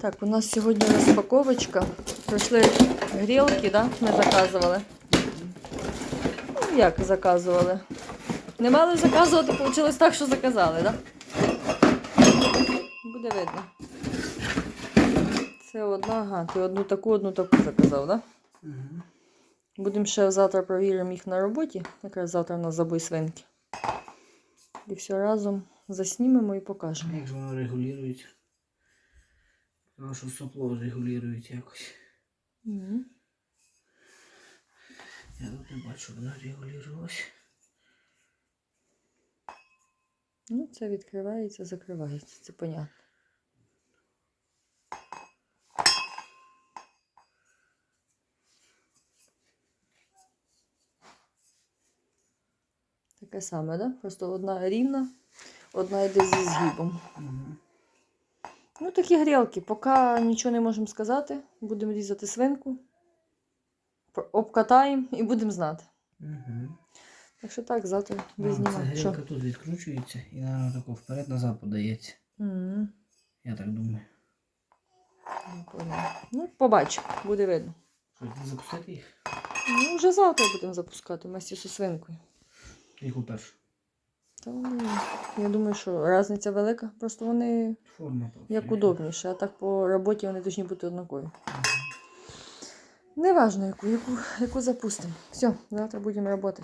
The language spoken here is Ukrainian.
Так, у нас сьогодні розпаковочка. Прийшли грілки, да? Ми заказували. Ну, як заказували? Не мали заказувати, вийшло так, що заказали? Да? Буде видно. Це одна, ага, ти одну таку, одну таку заказав, так? Да? Угу. Будемо ще завтра перевіримо їх на роботі. Якраз завтра у нас забой свинки. І все разом заснімемо і покажемо. Як воно регулюється? Тому що сопло регулюють якось. Мгм. Я тут не бачу, воно регулювалось. Ну, це відкривається, закривається, це понятно. Таке саме, да? Просто одна рівна, одна йде зі згибом. Угу. Ну, такі грілки. Поки нічого не можемо сказати. Будемо різати свинку, обкатаємо і будемо знати. Угу. Так що так, завтра Ця визнімаємо. Що? грілка тут відкручується і, наверное, тако вперед-назад подається. Мгм. Я так думаю. Ну, побачимо, буде видно. Запустити їх? Ну, вже завтра будемо запускати вместе зі свинкою. Яку першу? Та вони, я думаю, що різниця велика. Просто вони Форма. просто. як удобніше, а так по роботі вони повинні бути однакові. Неважно, яку, яку, яку запустимо. Все, завтра будемо працювати.